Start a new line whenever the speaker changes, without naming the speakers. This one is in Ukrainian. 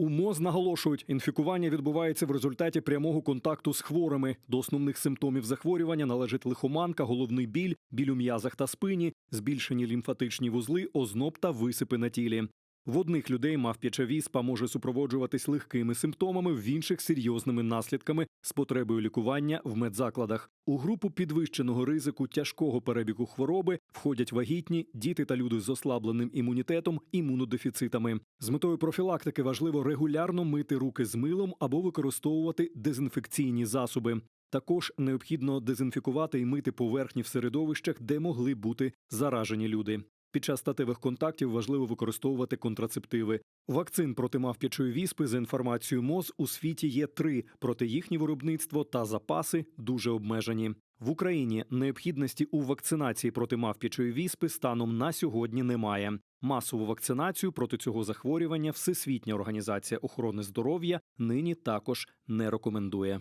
У МОЗ наголошують, інфікування відбувається в результаті прямого контакту з хворими. До основних симптомів захворювання належить лихоманка, головний біль, біль у м'язах та спині, збільшені лімфатичні вузли, озноб та висипи на тілі. В одних людей мавп'яча віспа може супроводжуватись легкими симптомами, в інших серйозними наслідками з потребою лікування в медзакладах. У групу підвищеного ризику тяжкого перебігу хвороби входять вагітні, діти та люди з ослабленим імунітетом, імунодефіцитами. З метою профілактики важливо регулярно мити руки з милом або використовувати дезінфекційні засоби. Також необхідно дезінфікувати і мити поверхні в середовищах, де могли бути заражені люди. Під час статевих контактів важливо використовувати контрацептиви. Вакцин проти мавп'ячої віспи за інформацією МОЗ у світі є три, проте їхнє виробництво та запаси дуже обмежені. В Україні необхідності у вакцинації проти мавп'ячої віспи станом на сьогодні немає. Масову вакцинацію проти цього захворювання Всесвітня організація охорони здоров'я нині також не рекомендує.